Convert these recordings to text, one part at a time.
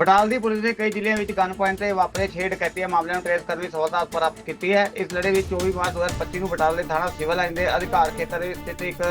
ਬਟਾਲ ਦੀ police ਨੇ ਕਈ ਜ਼ਿਲ੍ਹਿਆਂ ਵਿੱਚ ਗਨ ਪੁਆਇੰਟ ਤੇ ਵਾਪਰੇ ਛੇ ਡਕੈਤੀਆਂ ਮਾਮਲਿਆਂ ਨੂੰ ਟ੍ਰੇਸ ਕਰਨ ਦੀ ਸਫਲਤਾ ਪ੍ਰਾਪਤ ਕੀਤੀ ਹੈ। ਇਸ ਲੜੇ ਵਿੱਚ 24 ਮਾਰਚ 2025 ਨੂੰ ਬਟਾਲ ਦੇ ਥਾਣਾ ਸਿਵਲ ਲਾਈਨ ਦੇ ਅਧਿਕਾਰ ਖੇਤਰ ਵਿੱਚ ਸਥਿਤ ਇੱਕ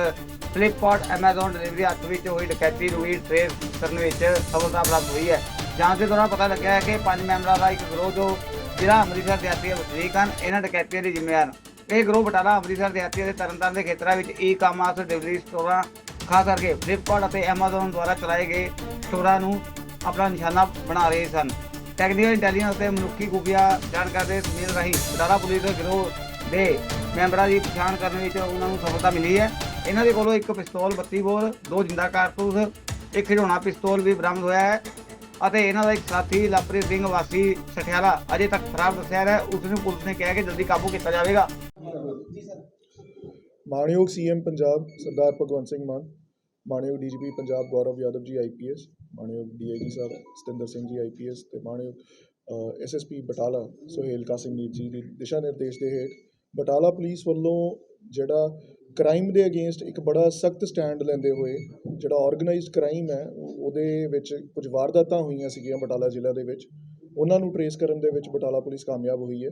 ਫਲਿੱਪਕਾਰਟ ਐਮਾਜ਼ਨ ਡਿਲੀਵਰੀ ਹੱਥ ਵਿੱਚ ਹੋਈ ਡਕੈਤੀ ਨੂੰ ਵੀ ਟ੍ਰੇਸ ਕਰਨ ਵਿੱਚ ਸਫਲਤਾ ਪ੍ਰਾਪਤ ਹੋਈ ਹੈ। ਜਾਂਚ ਦੇ ਦੌਰਾਨ ਪਤਾ ਲੱਗਿਆ ਹੈ ਕਿ ਪੰਜ ਮੈਂਬਰਾਂ ਦਾ ਇੱਕ ਗਰੋਹ ਜੋ ਜ਼ਿਲ੍ਹਾ ਅੰਮ੍ਰਿਤਸਰ ਦਿਹਾਤੀ ਦੇ ਵਸਨੀਕ ਹਨ, ਇਹਨਾਂ ਡਕੈਤੀਆਂ ਦੇ ਜ਼ਿੰਮੇਵਾਰ। ਹਨ। ਇਹ ਗਰੋਹ ਬਟਾਲਾ ਅੰਮ੍ਰਿਤਸਰ ਦਿਹਾਤੀ ਦੇ ਤਰਨਤਾਰਨ ਦੇ ਖੇਤਰਾਂ ਵਿੱਚ ਈ ਕਾਮਰਸ ਡਿਲੀਵਰੀ ਸਟੋਰਾਂ ਖਾਸ ਕਰਕੇ ਫਲਿੱਪਕਾਰਟ ਅਤੇ ਐਮਾਜ਼ਨ ਦੁਆਰਾ ਚਲਾਏ ਗਏ ਸਟੋਰਾਂ ਨੂੰ ਆਪਣਾ ਨਿਸ਼ਾਨਾ ਬਣਾ ਰਹੇ ਸਨ। ਟੈਕਨੀਕਲ ਇੰਟੈਲੀਜੈਂਸ ਤੇ ਮਨੁੱਖੀ ਖੁਫੀਆ ਜਾਣਕਾਰੀ ਦੇ ਸਮੇਲ ਰਾਹੀਂ ਬਟਾਲਾ ਪੁਲਿਸ ਦੇ ਗਿਰੋਹ ਦੇ ਮੈਂਬਰਾਂ ਦੀ ਪਛਾਣ ਕਰਨ ਵਿੱਚ ਉਹਨਾਂ ਨੂੰ ਸਫਲਤਾ ਮਿਲੀ ਹੈ। ਇਹਨਾਂ ਦੇ ਕੋਲੋਂ ਇੱਕ ਪਿਸਤੌਲ 32 ਬੋਰ, ਦੋ ਜਿੰਦਾ ਕਾਰਤੂਸ, ਇੱਕ ਖਿਡੌਣਾ ਪਿਸਤੌਲ ਵੀ ਬਰਾਮਦ ਹੋਇਆ ਹੈ ਅਤੇ ਇਹਨਾਂ ਦਾ ਇੱਕ ਸਾਥੀ ਲਵਪ੍ਰੀਤ ਸਿੰਘ ਵਾਸੀ ਸਠਿਆਲਾ ਅਜੇ ਤੱਕ ਫਰਾਰ ਦੱਸਿਆ ਹੈ। ਉਸ ਨੂੰ ਪੁਲਿਸ ਨੇ ਕਿਹਾ ਕਿ ਜਲਦੀ ਕਾਬੂ ਕੀਤਾ ਜਾਵੇਗਾ। ਮਾਣਯੋਗ ਸੀਐਮ ਪੰਜਾਬ ਸਰਦਾਰ ਭਗਵੰਤ ਸਿੰਘ ਮਾਨ, ਮਾਣਯੋਗ ਡੀਜੀਪੀ ਪੰਜਾਬ ਗੌਰਵ ਯਾਦਵ ਜੀ ਆਈਪੀਐਸ ਮਾਣਯੋਗ ਡੀਆਈਜੀ ਸਾਹਿਬ ਸਤਿੰਦਰ ਸਿੰਘ ਜੀ ਆਈਪੀਐਸ ਤੇ ਮਾਣਯੋਗ ਐਸਐਸਪੀ ਬਟਾਲਾ, ਸੁਹੇਲ ਕਾਸਿਮਨੀਤ ਜੀ ਦੀ ਦਿਸ਼ਾ ਨਿਰਦੇਸ਼ ਦੇ ਹੇਠ ਬਟਾਲਾ ਪੁਲਿਸ ਵੱਲੋਂ ਜਿਹੜਾ ਕ੍ਰਾਈਮ ਦੇ ਅਗੇਂਸਟ ਇੱਕ ਬੜਾ ਸਖਤ ਸਟੈਂਡ ਲੈਂਦੇ ਹੋਏ ਜਿਹੜਾ ਆਰਗੇਨਾਈਜ਼ਡ ਕ੍ਰਾਈਮ ਹੈ ਉਹਦੇ ਵਿੱਚ ਕੁਝ ਵਾਰਦਾਤਾਂ ਹੋਈਆਂ ਸੀਗੀਆਂ ਬਟਾਲਾ ਜ਼ਿਲ੍ਹਾ ਦੇ ਵਿੱਚ। ਉਹਨਾਂ ਨੂੰ ਟਰੇਸ ਕਰਨ ਦੇ ਵਿੱਚ ਬਟਾਲਾ ਪੁਲਿਸ ਕਾਮਯਾਬ ਹੋਈ ਹੈ।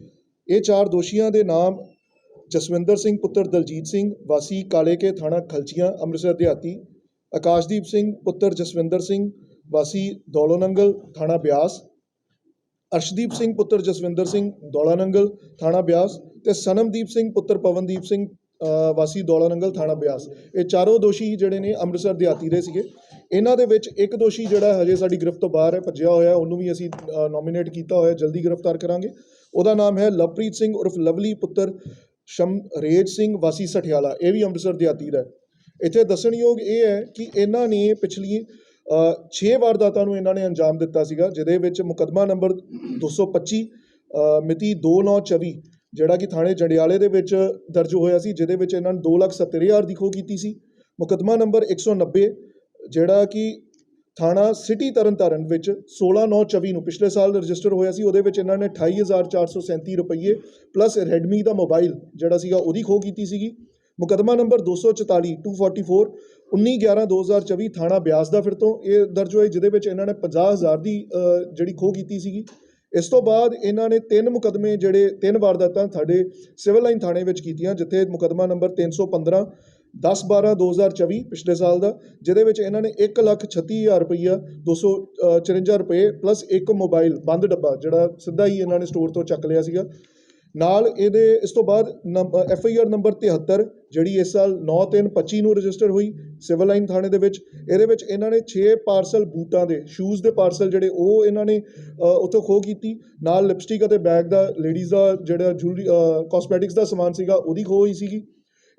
ਇਹ ਚਾਰ ਦੋਸ਼ੀਆਂ ਦੇ ਨਾਮ ਜਸਵਿੰਦਰ ਸਿੰਘ, ਪੁੱਤਰ ਦਲਜੀਤ ਸਿੰਘ, ਵਾਸੀ ਕਾਲੇ ਕੇ ਥਾਣਾ ਖਲਚੀਆਂ, ਅੰਮ੍ਰਿਤਸਰ ਦਿਹਾਤੀ, ਆਕਾਸ਼ਦੀਪ ਸਿੰਘ, ਪੁੱਤਰ ਜਸਵਿੰਦਰ ਸਿੰਘ, ਵਾਸੀ ਦੌਲੋਨੰਗਲ ਥਾਣਾ ਬਿਆਸ, ਅਰਸ਼ਦੀਪ ਸਿੰਘ, ਪੁੱਤਰ ਜਸਵਿੰਦਰ ਸਿੰਘ, ਦੌਲਾਨੰਗਲ ਥਾਣਾ ਬਿਆਸ ਤੇ ਸਨਮਦੀਪ ਸਿੰਘ, ਪੁੱਤਰ ਪਵਨਦੀਪ ਸਿੰਘ ਵਾਸੀ ਦੌਲਾਨੰਗਲ ਥਾਣਾ ਬਿਆਸ। ਇਹ ਚਾਰੋਂ ਦੋਸ਼ੀ ਜਿਹੜੇ ਨੇ ਅੰਮ੍ਰਿਤਸਰ ਦਿਹਾਤੀ ਦੇ ਸੀਗੇ। ਇਹਨਾਂ ਦੇ ਵਿੱਚ ਇੱਕ ਦੋਸ਼ੀ ਜਿਹੜਾ ਹਜੇ ਸਾਡੀ ਗ੍ਰਿਫਤ ਤੋਂ ਬਾਹਰ ਹੈ, ਭੱਜਿਆ ਹੋਇਆ, ਉਹਨੂੰ ਵੀ ਅਸੀਂ ਨੋਮੀਨੇਟ ਕੀਤਾ ਹੋਇਆ, ਜਲਦੀ ਗ੍ਰਿਫਤਾਰ ਕਰਾਂਗੇ। ਉਹਦਾ ਨਾਮ ਹੈ ਲਵਪ੍ਰੀਤ ਸਿੰਘ ਉਰਫ ਲਵਲੀ ਪੁੱਤਰ ਸ਼ਮਰੇਜ ਸਿੰਘ ਵਾਸੀ ਸਠਿਆਲਾ ਇਹ ਵੀ ਅੰਮ੍ਰਿਤਸਰ ਦਿਹਾਤੀ ਦਾ ਇੱਥੇ ਦੱਸਣਯੋਗ ਇਹ ਹੈ ਕਿ ਇਹਨਾਂ ਨੇ ਪਿਛਲੀ 6 ਵਾਰਦਾਤਾਂ ਨੂੰ ਇਹਨਾਂ ਨੇ ਅੰਜਾਮ ਦਿੱਤਾ ਸੀਗਾ ਜਿਹਦੇ ਵਿੱਚ ਮੁਕੱਦਮਾ ਨੰਬਰ 225 ਅ, ਮਿਤੀ 2924 ਜਿਹੜਾ ਕਿ ਥਾਣੇ ਜੰਡਿਆਲੇ ਦੇ ਵਿੱਚ ਦਰਜ ਹੋਇਆ ਸੀ ਜਿਹਦੇ ਵਿੱਚ ਇਹਨਾਂ ਨੇ 270000 ਦੀ ਖੋਹ ਕੀਤੀ ਸੀ। ਮੁਕੱਦਮਾ ਨੰਬਰ 190 ਜਿਹੜਾ ਕਿ ਥਾਣਾ ਸਿਟੀ ਤਰਨਤਾਰਨ ਵਿੱਚ 16924 ਨੂੰ ਪਿਛਲੇ ਸਾਲ ਰਜਿਸਟਰ ਹੋਇਆ ਸੀ, ਉਹਦੇ ਵਿੱਚ ਇਹਨਾਂ ਨੇ 28437 ਰੁਪਏ ਪਲੱਸ ਰੈਡਮੀ ਦਾ ਮੋਬਾਈਲ ਜਿਹੜਾ ਸੀਗਾ ਉਹਦੀ ਖੋਹ ਕੀਤੀ ਸੀਗੀ। ਮੁਕੱਦਮਾ ਨੰਬਰ 244 244 19 11 2024 ਥਾਣਾ ਬਿਆਸ ਦਾ ਫਿਰ ਤੋਂ ਇਹ ਦਰਜ ਹੋਇਆ, ਜਿਹਦੇ ਵਿੱਚ ਇਹਨਾਂ ਨੇ 50000 ਦੀ ਜਿਹੜੀ ਖੋਹ ਕੀਤੀ ਸੀਗੀ। ਇਸ ਤੋਂ ਬਾਅਦ ਇਹਨਾਂ ਨੇ ਤਿੰਨ ਮੁਕੱਦਮੇ ਜਿਹੜੇ, ਤਿੰਨ ਵਾਰਦਾਤਾਂ ਸਾਡੇ ਸਿਵਲ ਲਾਈਨ ਥਾਣੇ ਵਿੱਚ ਕੀਤੀਆਂ, ਜਿੱਥੇ ਮੁਕੱਦਮਾ ਨੰਬਰ 315 10 12 2024 ਪਿਛਲੇ ਸਾਲ ਦਾ, ਜਿਹਦੇ ਵਿੱਚ ਇਹਨਾਂ ਨੇ 136000 ਰੁਪਈਆ 254 ਰੁਪਏ ਪਲੱਸ ਇੱਕ ਮੋਬਾਈਲ ਬੰਦ ਡੱਬਾ, ਜਿਹੜਾ ਸਿੱਧਾ ਹੀ ਇਹਨਾਂ ਨੇ ਸਟੋਰ ਤੋਂ ਚੱਕ ਲਿਆ ਸੀਗਾ। ਨਾਲ ਇਹਦੇ, ਇਸ ਤੋਂ ਬਾਅਦ ਐਫ ਆਈ ਆਰ ਨੰਬਰ 73 ਜਿਹੜੀ ਇਸ ਸਾਲ 9/3/25 ਨੂੰ ਰਜਿਸਟਰ ਹੋਈ ਸਿਵਲ ਲਾਈਨ ਥਾਣੇ ਦੇ ਵਿੱਚ, ਇਹਦੇ ਵਿੱਚ ਇਹਨਾਂ ਨੇ 6 ਪਾਰਸਲ ਬੂਟਾਂ ਦੇ ਸ਼ੂਜ਼ ਦੇ ਪਾਰਸਲ ਜਿਹੜੇ ਉਹ ਇਹਨਾਂ ਨੇ ਉੱਥੋਂ ਖੋਹ ਕੀਤੀ, ਨਾਲ ਲਿਪਸਟਿਕ ਅਤੇ ਬੈਗ ਦਾ ਲੇਡੀਜ਼ ਦਾ ਜਿਹੜਾ ਜੂਲਰੀ ਕਾਸਮੈਟਿਕਸ ਦਾ ਸਮਾਨ ਸੀਗਾ, ਉਹਦੀ ਖੋਹ ਹੋਈ ਸੀਗੀ।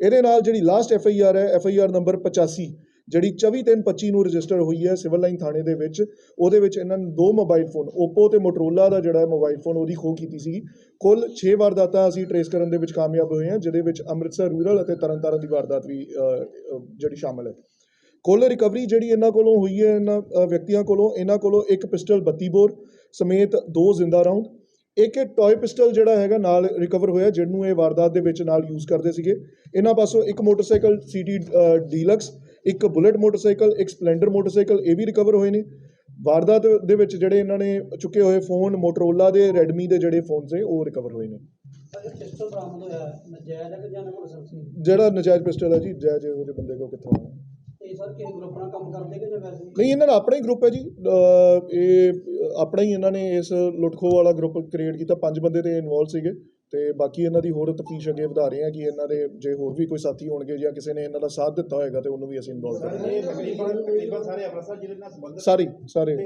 ਇਹਦੇ ਨਾਲ ਜਿਹੜੀ ਲਾਸਟ ਐਫ ਆਈ ਆਰ ਹੈ ਐਫ ਆਈ ਆਰ ਨੰਬਰ 85 ਜਿਹੜੀ 24/3/25 ਨੂੰ ਰਜਿਸਟਰ ਹੋਈ ਹੈ ਸਿਵਲ ਲਾਈਨ ਥਾਣੇ ਦੇ ਵਿੱਚ, ਉਹਦੇ ਵਿੱਚ ਇਹਨਾਂ ਨੇ ਦੋ ਮੋਬਾਈਲ ਫੋਨ Oppo ਤੇ Motorola ਦਾ ਜਿਹੜਾ ਮੋਬਾਈਲ ਫੋਨ ਉਹਦੀ ਖੋਹ ਕੀਤੀ ਸੀ ਕੁੱਲ 6 ਵਾਰਦਾਤਾਂ ਅਸੀਂ ਟਰੇਸ ਕਰਨ ਦੇ ਵਿੱਚ ਕਾਮਯਾਬ ਹੋਏ ਹਾਂ, ਜਿਹਦੇ ਵਿੱਚ ਅੰਮ੍ਰਿਤਸਰ ਰੂਰਲ ਅਤੇ ਤਰਨਤਾਰਨ ਦੀ ਵਾਰਦਾਤ ਵੀ ਜਿਹੜੀ ਸ਼ਾਮਲ ਹੈ। ਕੁੱਲ ਰਿਕਵਰੀ ਜਿਹੜੀ ਇਹਨਾਂ ਕੋਲੋਂ ਹੋਈ ਹੈ, ਇਹਨਾਂ ਵਿਅਕਤੀਆਂ ਕੋਲੋਂ, ਇਹਨਾਂ ਕੋਲੋਂ ਇੱਕ ਪਿਸਟਲ 32 ਬੋਰ ਸਮੇਤ ਦੋ ਜ਼ਿੰਦਾ ਰਾਉਂਡ ਇੱਕ ਇਹ ਟੌਏ ਪਿਸਟਲ ਜਿਹੜਾ ਹੈਗਾ ਨਾਲ ਰਿਕਵਰ ਹੋਇਆ, ਜਿਹਨੂੰ ਇਹ ਵਾਰਦਾਤ ਦੇ ਵਿੱਚ ਨਾਲ ਯੂਜ਼ ਕਰਦੇ ਸੀਗੇ। ਇਹਨਾਂ ਪਾਸੋਂ ਇੱਕ ਮੋਟਰਸਾਈਕਲ ਸੀਟੀ ਡੀਲਕਸ ਇੱਕ ਬੁਲਟ ਮੋਟਰਸਾਈਕਲ ਇੱਕ ਸਪਲੈਂਡਰ ਮੋਟਰਸਾਈਕਲ ਇਹ ਵੀ ਰਿਕਵਰ ਹੋਏ ਨੇ। ਵਾਰਦਾਤ ਦੇ ਵਿੱਚ ਜਿਹੜੇ ਇਹਨਾਂ ਨੇ ਚੁੱਕੇ ਹੋਏ ਫੋਨ ਮੋਟਰੋਲਾ ਦੇ ਰੈਡਮੀ ਦੇ ਜਿਹੜੇ ਫੋਨ ਸੀ ਉਹ ਰਿਕਵਰ ਹੋਏ ਨੇ। ਜਿਹੜਾ ਨਜਾਇਜ਼ ਪਿਸਟਲ ਹੈ ਜੀ ਜਾਇਜ਼ ਇਹੋ ਜਿਹੇ ਬੰਦੇ ਕੋ ਕਿੱਥੋਂ ਆਇਆ? ਨਹੀਂ ਇਹਨਾਂ ਦਾ ਆਪਣਾ ਹੀ ਗਰੁੱਪ ਹੈ ਜੀ। ਇਹ ਆਪਣਾ ਹੀ ਇਹਨਾਂ ਨੇ ਇਸ ਲੁੱਟਖੋ ਵਾਲਾ ਗਰੁੱਪ ਕ੍ਰੀਏਟ ਕੀਤਾ। ਪੰਜ ਬੰਦੇ ਤੇ ਇਨਵੋਲਵ ਸੀਗੇ। ਤੇ ਬਾਕੀ ਇਹਨਾਂ ਦੀ ਹੋਰ ਤਫਤੀਸ਼ ਅੱਗੇ ਵਧਾ ਰਹੇ ਹਾਂ ਕਿ ਇਹਨਾਂ ਦੇ ਜੇ ਹੋਰ ਵੀ ਕੋਈ ਸਾਥੀ ਹੋਣਗੇ ਜਾਂ ਕਿਸੇ ਨੇ ਇਹਨਾਂ ਦਾ ਸਾਥ ਦਿੱਤਾ ਹੋਏਗਾ ਤੇ ਉਹਨੂੰ ਵੀ ਅਸੀਂ ਇਨਵੋਲਵ ਕਰਾਂਗੇ। ਸਾਰੇ ਅੰਮ੍ਰਿਤਸਰ ਜ਼ਿਲ੍ਹੇ ਨਾਲ ਸੰਬੰਧਿਤ ਸਾਰੀ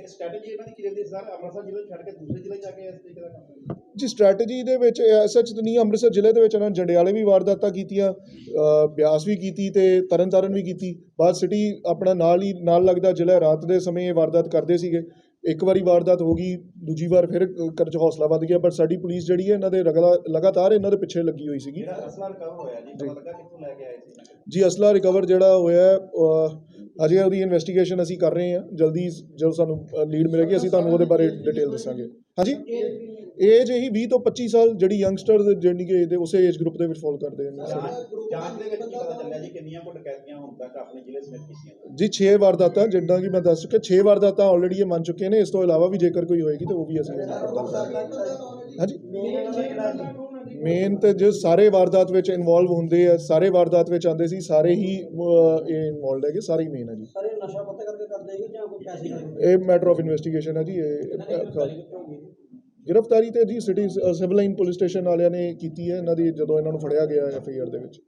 ਸਟ੍ਰੈਟਜੀ ਇਹਨਾਂ ਦੀ ਕੀ ਰਹਿੰਦੀ ਸਰ ਅੰਮ੍ਰਿਤਸਰ ਜ਼ਿਲ੍ਹੇ ਛੱਡ ਕੇ ਦੂਸਰੇ ਜ਼ਿਲ੍ਹੇ ਜਾ ਕੇ ਇਸ ਤਰੀਕੇ ਦਾ ਕੰਮ ਜੀ ਸਟ੍ਰੈਟਜੀ ਦੇ ਵਿੱਚ ਸੱਚ ਤਾਂ ਨਹੀਂ ਅੰਮ੍ਰਿਤਸਰ ਜ਼ਿਲ੍ਹੇ ਦੇ ਵਿੱਚ ਇਹਨਾਂ ਨੇ ਜੰਡਿਆਲੇ ਵੀ ਵਾਰਦਾਤਾਂ ਕੀਤੀਆਂ ਬਿਆਸ ਵੀ ਕੀਤੀ ਤੇ ਤਰਨਤਾਰਨ ਵੀ ਕੀਤੀ। ਬਾਅਦ ਸਿਟੀ ਆਪਣਾ ਨਾਲ ਹੀ ਨਾਲ ਲੱਗਦਾ ਜ਼ਿਲ੍ਹਾ ਰਾਤ ਦੇ ਸਮੇਂ ਇਹ ਵਾਰਦਾਤ ਕਰਦੇ ਸੀਗੇ। ਇੱਕ ਵਾਰੀ ਵਾਰਦਾਤ ਹੋ ਗਈ ਦੂਜੀ ਵਾਰ ਫਿਰ ਕਰ ਚ ਹੌਸਲਾ ਵੱਧ ਗਿਆ ਪਰ ਸਾਡੀ ਪੁਲਿਸ ਜਿਹੜੀ ਹੈ ਇਹਨਾਂ ਦੇ ਰਗਲਾ ਲਗਾਤਾਰ ਇਹਨਾਂ ਦੇ ਪਿੱਛੇ ਲੱਗੀ ਹੋਈ ਸੀਗੀ। ਜਿਹੜਾ ਅਸਲਾ ਰਿਕਵਰ ਹੋਇਆ ਜੀ ਪਤਾ ਲੱਗਾ ਕਿੱਥੋਂ ਲੈ ਕੇ ਆਏ ਸੀ ਜੀ? ਅਸਲਾ ਰਿਕਵਰ ਜਿਹੜਾ ਹੋਇਆ ਅਜੇ ਉਹਦੀ ਇਨਵੈਸਟੀਗੇਸ਼ਨ ਅਸੀਂ ਕਰ ਰਹੇ ਹਾਂ ਜਲਦੀ ਜਦੋਂ ਸਾਨੂੰ ਲੀਡ ਮਿਲੇਗੀ ਅਸੀਂ ਤੁਹਾਨੂੰ ਉਹਦੇ ਬਾਰੇ ਡਿਟੇਲ ਦੱਸਾਂਗੇ। ਹਾਂਜੀ? ਏਜ ਇਹੀ 20 ਤੋਂ 25 ਸਾਲ ਜਿਹੜੀ ਯੰਗਸਟਰ ਜਿਹੜੀ ਕਿ ਇਹਦੇ ਉਸੇ ਏਜ ਗਰੁੱਪ ਦੇ ਵਿੱਚ ਫਾਲ ਕਰਦੇ ਨੇ। ਜਾਂਚ ਜਾਂਚ ਦੇ ਵਿੱਚ ਕੀ ਪਤਾ ਚੱਲਿਆ ਜੀ ਕਿੰਨੀਆਂ ਕੁ ਡਕੈਤੀਆਂ ਹੁਣ ਤੱਕ ਆਪਣੇ ਜ਼ਿਲ੍ਹੇ ਸਮੇਤ ਕੀਤੀਆਂ ਜੀ 6 ਵਾਰਦਾਤਾਂ ਜਿੱਦਾਂ ਕਿ ਮੈਂ ਦੱਸ ਚੁੱਕਿਆ 6 ਵਾਰਦਾਤਾਂ ਆਲਰੇਡੀ ਇਹ ਮੰਨ ਚੁੱਕੇ ਨੇ। ਇਸ ਤੋਂ ਇਲਾਵਾ ਵੀ ਜੇਕਰ ਕੋਈ ਹੋਏਗੀ ਤਾਂ ਉਹ ਵੀ ਅਸੀਂ ਹਾਂਜੀ? ਮੇਨ ਤੇ ਜੋ ਸਾਰੇ ਵਾਰਦਾਤ ਵਿੱਚ ਇਨਵੋਲਵ ਹੁੰਦੇ ਆ ਸਾਰੇ ਵਾਰਦਾਤ ਵਿੱਚ ਆਉਂਦੇ ਸੀ ਸਾਰੇ ਹੀ ਇਹ ਇਨਵੋਲਡ ਹੈਗੇ ਸਾਰੇ ਹੀ ਮੇਨ ਹੈ ਜੀ। ਸਰ ਨਸ਼ਾ ਪੱਤੇ ਕਰਕੇ ਕਰਦੇ ਕਿ ਜਾਂ ਕੋਈ ਪੈਸੇ ਕਰਕੇ? ਇਹ ਮੈਟਰ ਆਫ ਇਨਵੈਸਟੀਗੇਸ਼ਨ ਹੈ ਜੀ ਇਹ ਗ੍ਰਿਫਤਾਰੀ ਤੇ ਜੀ city civil line police station ਵਾਲਿਆਂ ਨੇ ਕੀਤੀ ਹੈ। ਇਹਨਾਂ ਦੀ ਜਦੋਂ ਇਹਨਾਂ ਨੂੰ ਫੜਿਆ ਗਿਆ ਐਫ ਆਈ ਆਰ ਦੇ ਵਿੱਚ।